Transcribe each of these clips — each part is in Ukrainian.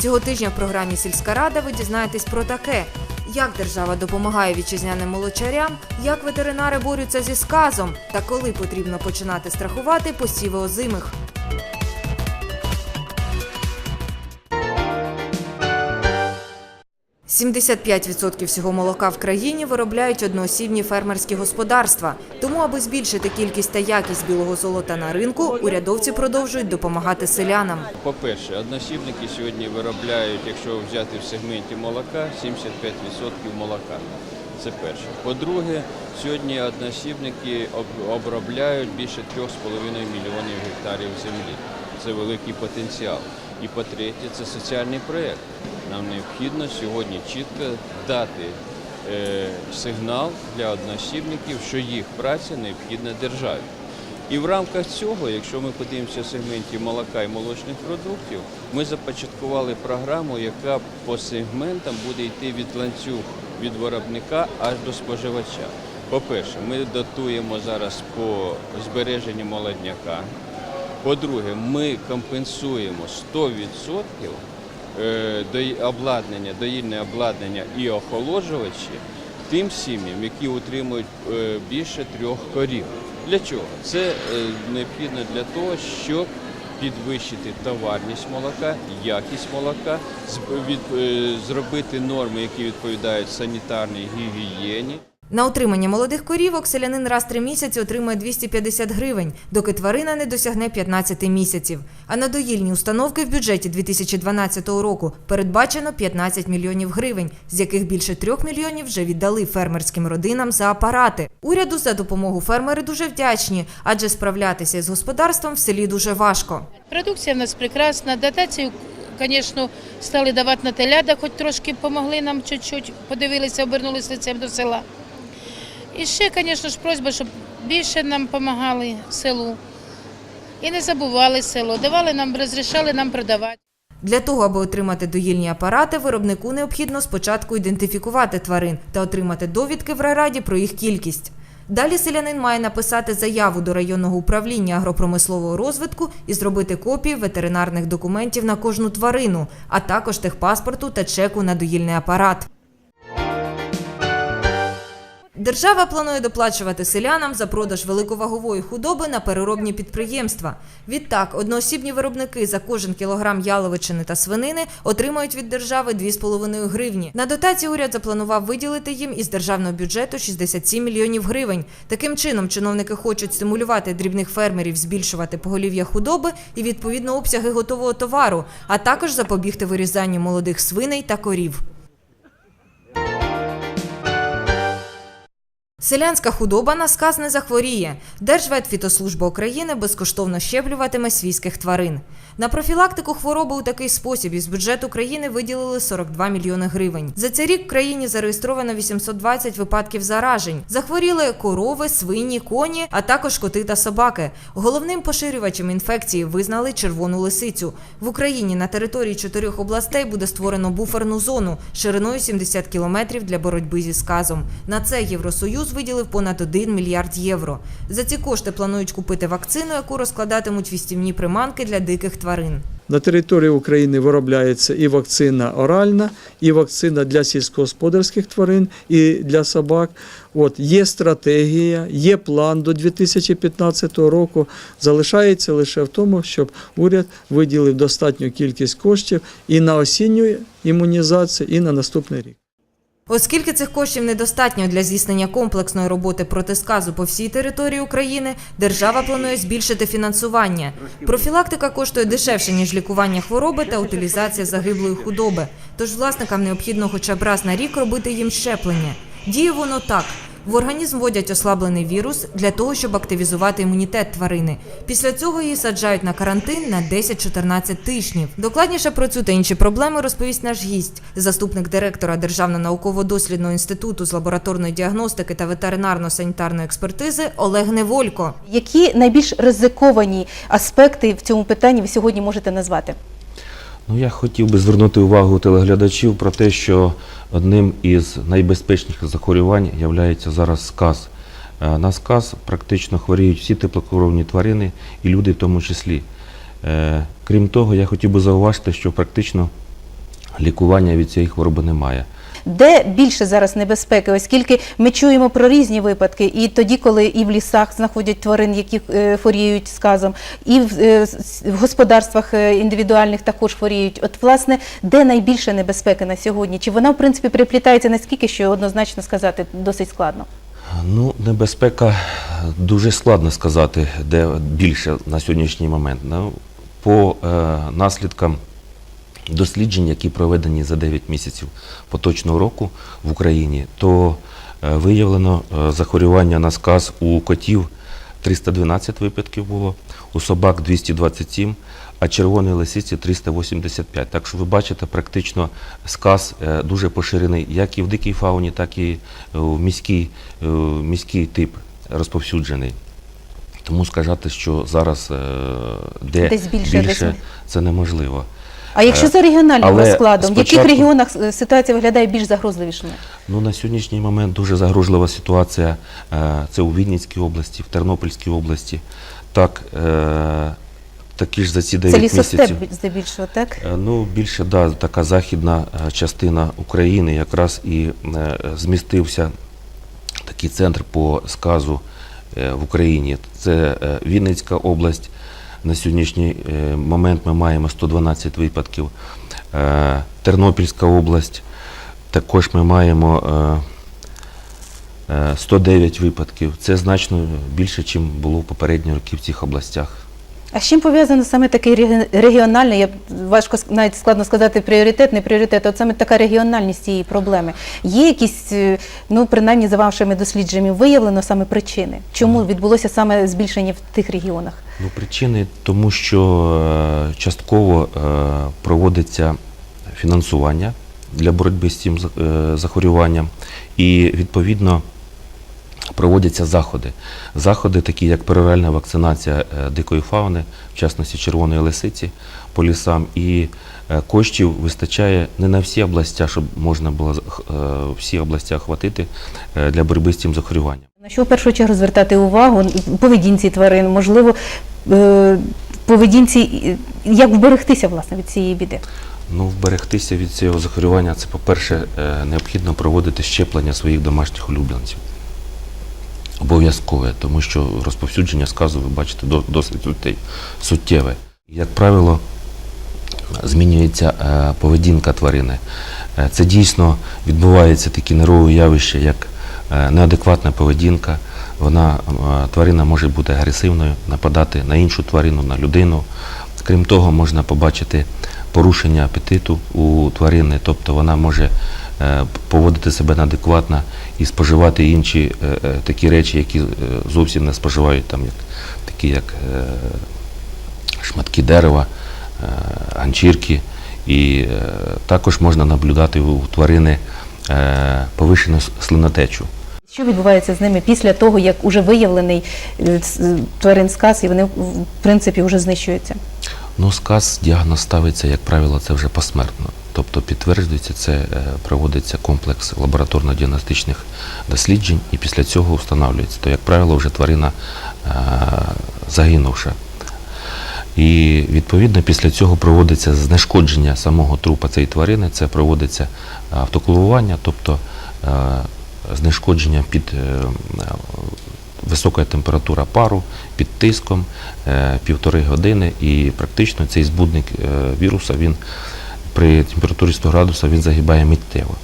Цього тижня в програмі Сільська рада ви дізнаєтесь про таке: як держава допомагає вітчизняним молочарям, як ветеринари борються зі сказом та коли потрібно починати страхувати посіви озимих. – 75% всього молока в країні виробляють одноосібні фермерські господарства. Тому, аби збільшити кількість та якість білого золота на ринку, урядовці продовжують допомагати селянам. По-перше, односібники сьогодні виробляють, якщо взяти в сегменті молока, 75% молока. Це перше. По-друге, сьогодні односібники обробляють більше 3,5 мільйонів гектарів землі. Це великий потенціал. І по-третє, це соціальний проєкт. Нам необхідно сьогодні чітко дати е, сигнал для односібників, що їх праця необхідна державі. І в рамках цього, якщо ми подивимося в сегменті молока і молочних продуктів, ми започаткували програму, яка по сегментам буде йти від ланцюг від виробника аж до споживача. По-перше, ми дотуємо зараз по збереженню молодняка. По-друге, ми компенсуємо 100% е, дої- обладнання, доїльне обладнання і охолоджувачі тим сім'ям, які утримують е, більше трьох корів. Для чого? Це е, необхідно для того, щоб підвищити товарність молока, якість молока, е, зробити норми, які відповідають санітарній гігієні. На утримання молодих корівок селянин раз три місяці отримує 250 гривень, доки тварина не досягне 15 місяців. А на доїльні установки в бюджеті 2012 року передбачено 15 мільйонів гривень, з яких більше 3 мільйонів вже віддали фермерським родинам за апарати. Уряду за допомогу фермери дуже вдячні, адже справлятися з господарством в селі дуже важко. Продукція в нас прекрасна. Дотацію, звісно, стали давати на теляда, хоч трошки допомогли нам чуть-чуть, подивилися, обернулися лицем до села. І ще, звісно ж, просьба, щоб більше нам допомагали селу. І не забували село, давали нам, розрішали нам продавати. Для того, аби отримати доїльні апарати, виробнику необхідно спочатку ідентифікувати тварин та отримати довідки в райраді про їх кількість. Далі селянин має написати заяву до районного управління агропромислового розвитку і зробити копії ветеринарних документів на кожну тварину, а також техпаспорту та чеку на доїльний апарат. Держава планує доплачувати селянам за продаж великовагової худоби на переробні підприємства. Відтак, одноосібні виробники за кожен кілограм яловичини та свинини отримають від держави 2,5 гривні. На дотації уряд запланував виділити їм із державного бюджету 67 мільйонів гривень. Таким чином, чиновники хочуть стимулювати дрібних фермерів збільшувати поголів'я худоби і відповідно обсяги готового товару, а також запобігти вирізанню молодих свиней та корів. Селянська худоба на сказ не захворіє. Держветфітослужба України безкоштовно щеплюватиме свійських тварин. На профілактику хвороби у такий спосіб із бюджету країни виділили 42 мільйони гривень. За цей рік в країні зареєстровано 820 випадків заражень. Захворіли корови, свині, коні, а також коти та собаки. Головним поширювачем інфекції визнали червону лисицю. В Україні на території чотирьох областей буде створено буферну зону шириною 70 кілометрів для боротьби зі сказом. На це Євросоюз виділив понад 1 мільярд євро. За ці кошти планують купити вакцину, яку розкладатимуть вістівні приманки для диких тварин. На території України виробляється і вакцина оральна, і вакцина для сільськогосподарських тварин, і для собак. От є стратегія, є план до 2015 року. Залишається лише в тому, щоб уряд виділив достатню кількість коштів і на осінню імунізацію, і на наступний рік. Оскільки цих коштів недостатньо для здійснення комплексної роботи проти сказу по всій території України, держава планує збільшити фінансування. Профілактика коштує дешевше ніж лікування хвороби та утилізація загиблої худоби. Тож власникам необхідно хоча б раз на рік робити їм щеплення. Діє воно так. В організм вводять ослаблений вірус для того, щоб активізувати імунітет тварини. Після цього її саджають на карантин на 10-14 тижнів. Докладніше про цю та інші проблеми розповість наш гість, заступник директора Державного науково-дослідного інституту з лабораторної діагностики та ветеринарно-санітарної експертизи Олег Неволько. Які найбільш ризиковані аспекти в цьому питанні ви сьогодні можете назвати? Ну, я хотів би звернути увагу телеглядачів про те, що одним із найбезпечніших захворювань є зараз сказ. Е, На сказ практично хворіють всі теплокровні тварини і люди в тому числі. Е, Крім того, я хотів би зауважити, що практично лікування від цієї хвороби немає. Де більше зараз небезпеки, оскільки ми чуємо про різні випадки, і тоді, коли і в лісах знаходять тварин, які е, хворіють сказом, і в, е, господарствах е, індивідуальних також хворіють. От власне, де найбільше небезпеки на сьогодні? Чи вона в принципі приплітається наскільки, що однозначно сказати досить складно? Ну, небезпека дуже складно сказати, де більше на сьогоднішній момент. Ну, по е, наслідкам досліджень, які проведені за 9 місяців поточного року в Україні, то е, виявлено е, захворювання на сказ у котів 312 випадків було, у собак 227, а червоної лисиці 385. Так що ви бачите, практично сказ е, дуже поширений як і в дикій фауні, так і в міський, е, міський тип розповсюджений. Тому сказати, що зараз де Десь більше, десь це неможливо. А якщо Е, за регіональним але розкладом, в яких спочатку- регіонах е, ситуація виглядає більш загрозливішою? Ну, на сьогоднішній момент дуже загрожлива ситуація. Е, Це у Вінницькій області, в Тернопільській області. Так, е, такі ж за ці 9 Це лісостеп місяців. здебільшого, так? Е, Ну, більше да, така західна е, частина України якраз і е, змістився такий центр по сказу е, в Україні. Це е, Вінницька область. На сьогоднішній е, момент ми маємо 112 випадків. Е, Тернопільська область. Також ми маємо е, е, 109 випадків. Це значно більше, ніж було в попередні роки в цих областях. А з чим пов'язано саме такий регіональний, я важко навіть складно сказати пріоритет, не пріоритет, от саме така регіональність цієї проблеми. Є якісь, е, ну принаймні за вашими дослідженнями, виявлено саме причини, чому відбулося саме збільшення в тих регіонах? Ну, причини тому, що е, частково е, проводиться фінансування для боротьби з цим за- захворюванням, і відповідно проводяться заходи. Заходи, такі як пероральна вакцинація е, дикої фауни, в частності червоної лисиці по лісам, і е, коштів вистачає не на всі областя, щоб можна було е, всі областя охватити для боротьби з цим захворюванням. На що в першу чергу звертати увагу поведінці тварин, можливо, поведінці, як вберегтися власне від цієї біди? Ну, вберегтися від цього захворювання, це, по-перше, необхідно проводити щеплення своїх домашніх улюбленців. Обов'язкове, тому що розповсюдження сказу, ви бачите, досить суттє- суттєве. Як правило, змінюється е, поведінка тварини. Е, Це дійсно відбувається такі нервові явища, як е, неадекватна поведінка. Вона, тварина може бути агресивною, нападати на іншу тварину, на людину. Крім того, можна побачити порушення апетиту у тварини, тобто вона може поводити себе неадекватно і споживати інші е, е, такі речі, які е, зовсім не споживають, там, як, такі як шматки дерева, ганчірки. І також можна наблюдати у тварини повишену слинотечу. Що відбувається з ними після того, як уже виявлений тварин сказ, і вони в принципі вже знищуються? Ну, сказ діагноз ставиться, як правило, це вже посмертно. Тобто підтверджується, це е, проводиться комплекс лабораторно-діагностичних досліджень, і після цього встановлюється. То, як правило, вже тварина е, загинувша. І відповідно після цього проводиться знешкодження самого трупа цієї тварини, це проводиться автоклавування, тобто е, знешкодження під висока температура пару, під тиском півтори години, і практично цей збудник віруса він при температурі 100 градусів він загибає миттєво.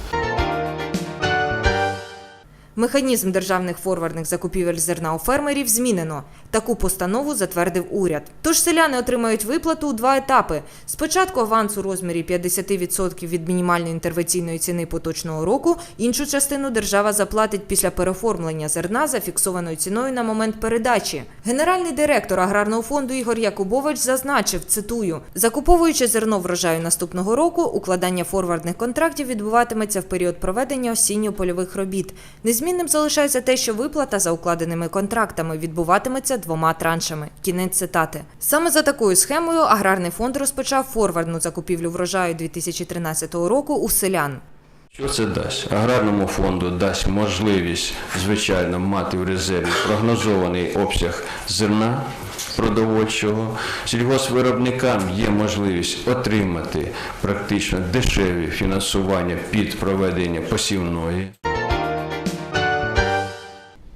Механізм державних форвардних закупівель зерна у фермерів змінено. Таку постанову затвердив уряд. Тож селяни отримають виплату у два етапи: спочатку аванс у розмірі 50% від мінімальної інтервенційної ціни поточного року. Іншу частину держава заплатить після переоформлення зерна за фіксованою ціною на момент передачі. Генеральний директор аграрного фонду Ігор Якубович зазначив, цитую: закуповуючи зерно врожаю наступного року, укладання форвардних контрактів відбуватиметься в період проведення осінньо-польових робіт. Незмінним залишається те, що виплата за укладеними контрактами відбуватиметься двома траншами. Кінець цитати. Саме за такою схемою аграрний фонд розпочав форвардну закупівлю врожаю 2013 року у селян. Що це дасть? Аграрному фонду дасть можливість, звичайно, мати в резерві прогнозований обсяг зерна продовольчого. Сільгоспвиробникам є можливість отримати практично дешеві фінансування під проведення посівної.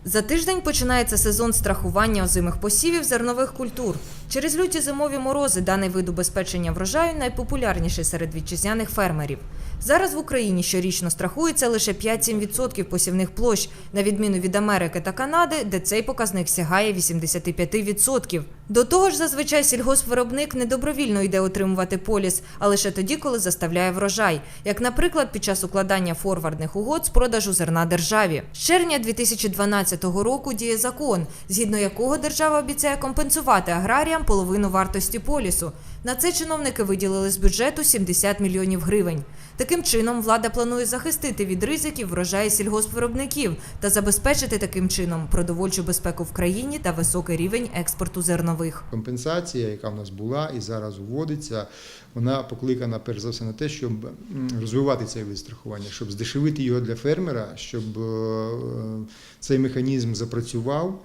За тиждень починається сезон страхування озимих посівів зернових культур. Через люті зимові морози даний вид убезпечення врожаю найпопулярніший серед вітчизняних фермерів. Зараз в Україні щорічно страхується лише 5-7% посівних площ, на відміну від Америки та Канади, де цей показник сягає 85%. До того ж, зазвичай сільгоспвиробник не добровільно йде отримувати поліс, а лише тоді, коли заставляє врожай, як, наприклад, під час укладання форвардних угод з продажу зерна державі. З червня 2012 року діє закон, згідно якого держава обіцяє компенсувати аграріям половину вартості полісу. На це чиновники виділили з бюджету 70 мільйонів гривень. Таким чином, влада планує захистити від ризиків врожаї сільгоспвиробників та забезпечити таким чином продовольчу безпеку в країні та високий рівень експорту зернових. Компенсація, яка в нас була і зараз вводиться, вона покликана перш за все на те, щоб розвивати цей вид страхування, щоб здешевити його для фермера, щоб е, цей механізм запрацював.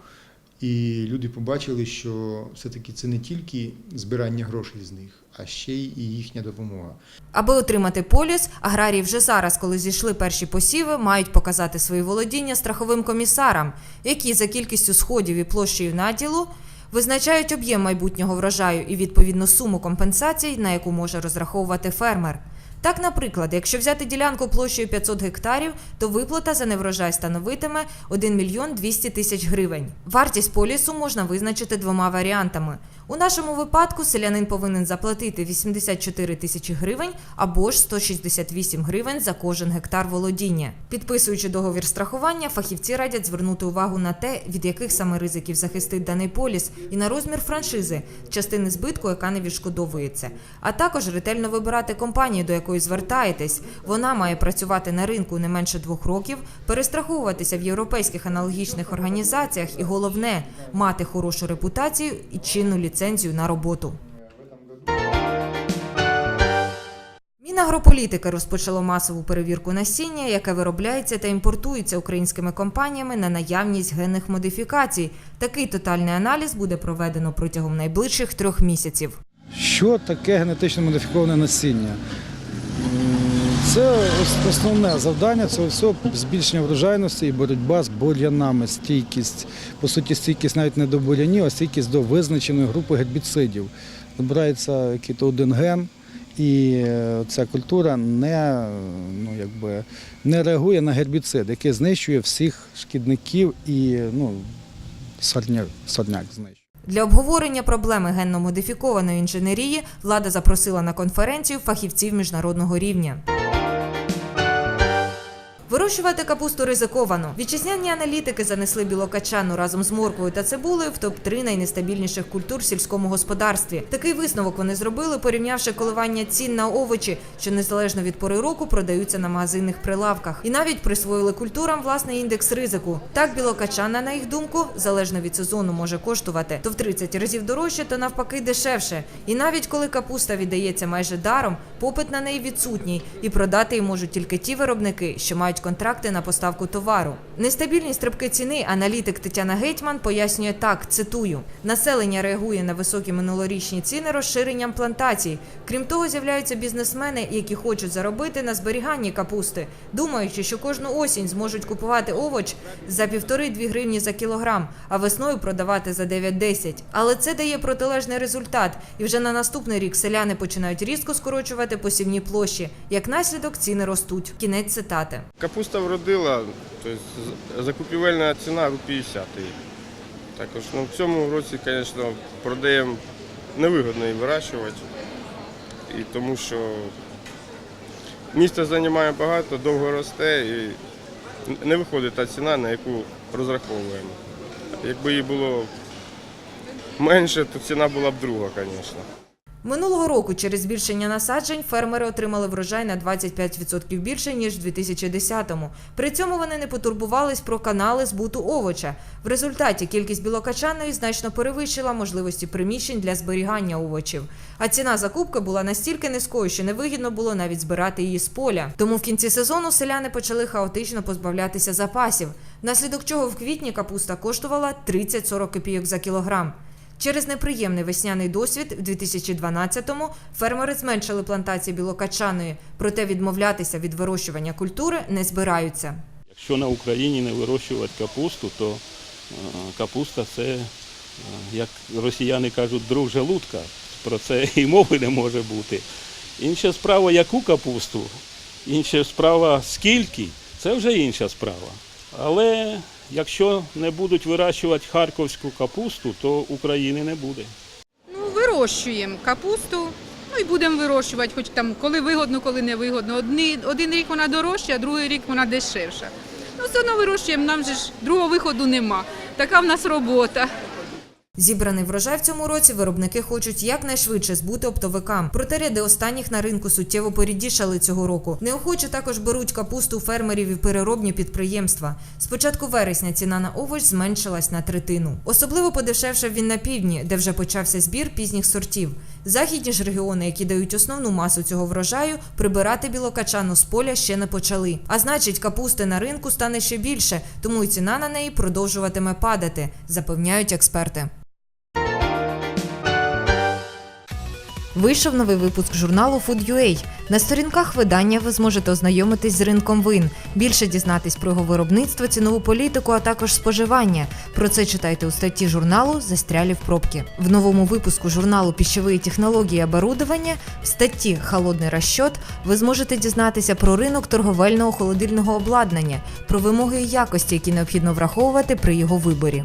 І люди побачили, що все-таки це не тільки збирання грошей з них, а ще й їхня допомога. Аби отримати поліс, аграрії вже зараз, коли зійшли перші посіви, мають показати свої володіння страховим комісарам, які за кількістю сходів і площею наділу визначають об'єм майбутнього врожаю і відповідну суму компенсацій, на яку може розраховувати фермер. Так, наприклад, якщо взяти ділянку площею 500 гектарів, то виплата за неврожай становитиме 1 мільйон 200 тисяч гривень. Вартість полісу можна визначити двома варіантами. У нашому випадку селянин повинен заплатити 84 тисячі гривень або ж 168 гривень за кожен гектар володіння. Підписуючи договір страхування, фахівці радять звернути увагу на те, від яких саме ризиків захистить даний поліс, і на розмір франшизи, частини збитку, яка не відшкодовується. А також ретельно вибирати компанію, до якої звертаєтесь. Вона має працювати на ринку не менше двох років, перестраховуватися в європейських аналогічних організаціях і головне мати хорошу репутацію і чинну ліцензію на роботу. Мінагрополітики розпочало масову перевірку насіння, яке виробляється та імпортується українськими компаніями на наявність генних модифікацій. Такий тотальний аналіз буде проведено протягом найближчих трьох місяців. Що таке генетично модифіковане насіння? Це основне завдання цього всього збільшення врожайності і боротьба з бур'янами, стійкість. По суті, стійкість навіть не до бур'янів, а стійкість до визначеної групи гербіцидів. Збирається якийсь один ген, і е, ця культура не, ну, якби, не реагує на гербіцид, який знищує всіх шкідників і ну, сорняк, сорняк знищує. Для обговорення проблеми генно-модифікованої інженерії влада запросила на конференцію фахівців міжнародного рівня. Вирощувати капусту ризиковано. Вітчизняні аналітики занесли білокачану разом з морквою та цибулею в топ-3 найнестабільніших культур в сільському господарстві. Такий висновок вони зробили, порівнявши коливання цін на овочі, що незалежно від пори року продаються на магазинних прилавках, і навіть присвоїли культурам власний індекс ризику. Так білокачана, на їх думку, залежно від сезону може коштувати то в 30 разів дорожче, то навпаки дешевше. І навіть коли капуста віддається майже даром, попит на неї відсутній, і продати її можуть тільки ті виробники, що мають контракти на поставку товару. Нестабільні стрибки ціни аналітик Тетяна Гетьман пояснює так: цитую: населення реагує на високі минулорічні ціни розширенням плантацій. Крім того, з'являються бізнесмени, які хочуть заробити на зберіганні капусти, думаючи, що кожну осінь зможуть купувати овоч за півтори-дві гривні за кілограм, а весною продавати за 9-10. Але це дає протилежний результат, і вже на наступний рік селяни починають різко скорочувати посівні площі. Як наслідок ціни ростуть. Кінець цитати. Капуста вродила, тобто закупівельна ціна у 50 її. Також ну, в цьому році, звісно, продаємо невигодно її вирощувати, і тому що місто займає багато, довго росте і не виходить та ціна, на яку розраховуємо. Якби її було менше, то ціна була б друга, звісно. Минулого року через збільшення насаджень фермери отримали врожай на 25% більше ніж в 2010-му. При цьому вони не потурбувались про канали збуту овоча. В результаті кількість білокачаної значно перевищила можливості приміщень для зберігання овочів. А ціна закупки була настільки низькою, що невигідно було навіть збирати її з поля. Тому в кінці сезону селяни почали хаотично позбавлятися запасів, внаслідок чого в квітні капуста коштувала 30-40 копійок за кілограм. Через неприємний весняний досвід в 2012-му фермери зменшили плантації білокачаної, проте відмовлятися від вирощування культури не збираються. Якщо на Україні не вирощувати капусту, то е, капуста це, е, як росіяни кажуть, друг желудка. Про це і мови не може бути. Інша справа, яку капусту, інша справа скільки, це вже інша справа. Але якщо не будуть вирощувати харківську капусту, то України не буде. Ну, вирощуємо капусту, ну і будемо вирощувати, хоч там коли вигодно, коли не вигодно. Одні, один рік вона дорожча, а другий рік вона дешевша. Ну, все одно вирощуємо, нам же ж другого виходу нема. Така в нас робота. Зібраний врожай в цьому році виробники хочуть якнайшвидше збути оптовикам. Проте ряди останніх на ринку суттєво порідішали цього року. Неохоче також беруть капусту фермерів і переробні підприємства. З початку вересня ціна на овоч зменшилась на третину. Особливо подешевшав він на півдні, де вже почався збір пізніх сортів. Західні ж регіони, які дають основну масу цього врожаю, прибирати білокачану з поля ще не почали. А значить, капусти на ринку стане ще більше, тому і ціна на неї продовжуватиме падати, запевняють експерти. Вийшов новий випуск журналу Food.ua. На сторінках видання ви зможете ознайомитись з ринком вин, більше дізнатись про його виробництво, цінову політику, а також споживання. Про це читайте у статті журналу Застрялі в пробки. В новому випуску журналу Піщової технології і оборудовання в статті Холодний розчот ви зможете дізнатися про ринок торговельного холодильного обладнання, про вимоги і якості, які необхідно враховувати при його виборі.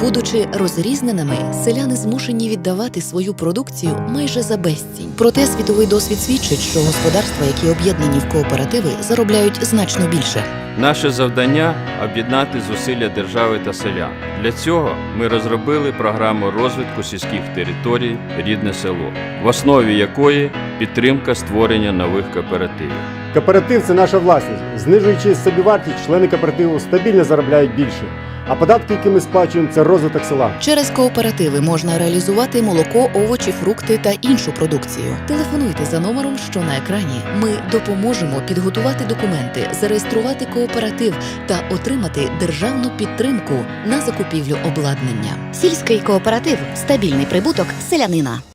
Будучи розрізненими, селяни змушені віддавати свою продукцію майже за безцінь. Проте світовий досвід свідчить, що господарства, які об'єднані в кооперативи, заробляють значно більше. Наше завдання об'єднати зусилля держави та селян. Для цього ми розробили програму розвитку сільських територій Рідне село, в основі якої підтримка створення нових кооперативів. Кооператив це наша власність. Знижуючи собівартість, члени кооперативу стабільно заробляють більше. А податки, які ми сплачуємо, це розвиток села. Через кооперативи можна реалізувати молоко, овочі, фрукти та іншу продукцію. Телефонуйте за номером, що на екрані. Ми допоможемо підготувати документи, зареєструвати кооператив та отримати державну підтримку на закупівлю обладнання. Сільський кооператив стабільний прибуток селянина.